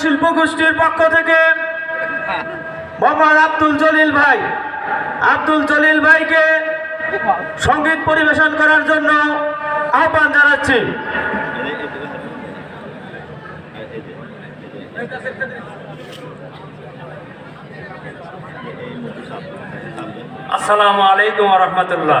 শিল্প গোষ্ঠীর পক্ষ থেকে মোহাম্মদ আব্দুল জলিল ভাই। আব্দুল জলিল ভাইকে সংগীত পরিবেশন করার জন্য আহ্বান জানাচ্ছি। আসসালামু আলাইকুম রহমতুল্লাহ।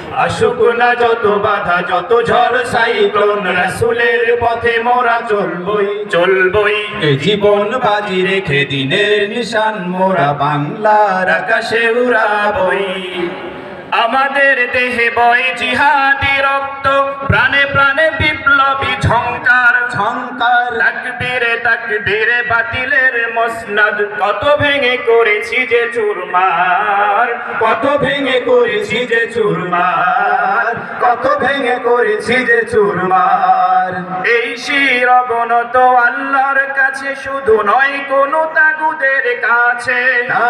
আসুক না যত বাধা যত ঝড় সাইক্লোন রাসুলের পথে মোরা চলবই চলবই। জীবন বাজি রেখে দিনের নিশান মোরা বাংলার আকাশে উড়াবই। আমাদের দেহে বয় জিহাদি রক্ত প্রাণে প্রাণে বিপ্লবী ঝঙ্কার ঝঙ্কার তাকবীরে তাকবীরে বাতিলের মসনদ। কত ভেঙে করেছি যে চুরমার। কত ভেঙে করেছি যে চুরমার। কত ভেঙে করেছি যে চুরমার। এই শির অবনত আল্লাহর কাছে শুধু নয় কোন তাগুদের কাছে।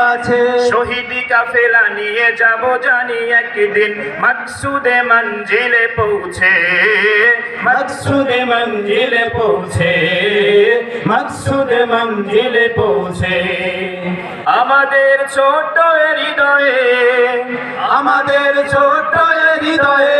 আছে শহীদি কাফেলা নিয়ে যাব জানি একদিন। মাকসুদে মঞ্জিলে পৌঁছে। মকসুদে মঞ্জিলে পৌঁছে মকসুদে মঞ্জিলে পৌঁছে। আমাদের ছোট হৃদয়ে আমাদের ছোট হৃদয়ে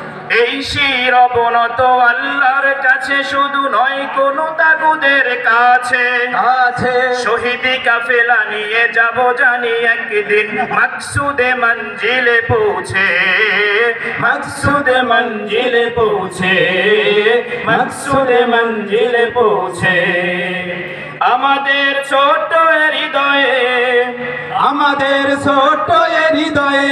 এই শির অবনত আল্লাহর কাছে শুধু নয় কোন তাগুদের কাছে। আছে শহীদি কাফেলা নিয়ে যাব জানি একদিন মাকসুদে মঞ্জিলে পৌঁছে। মকসুদে মঞ্জিলে পৌঁছে। মকসুদে মঞ্জিলে পৌঁছে। আমাদের ছোট হৃদয়ে আমাদের ছোট হৃদয়ে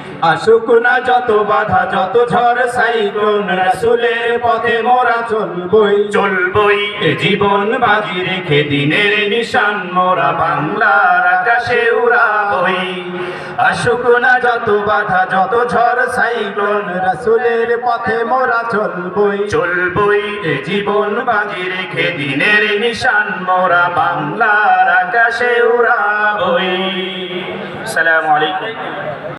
আসুক না যত বাধা যত ঝড় সাইক্লোন রাসুলের পথে মোরা চলবই। চলবই। এ জীবন বাজি রেখে দিনের নিশান মোরা বাংলার আকাশে উড়াবই। আসুক না যত বাধা যত ঝড় সাইক্লোন রাসুলের পথে মোরা চলবই। চলবই। এ জীবন বাজি রেখে দিনের নিশান মোরা বাংলার আকাশে উড়াবই। সালাম আলাইকুম।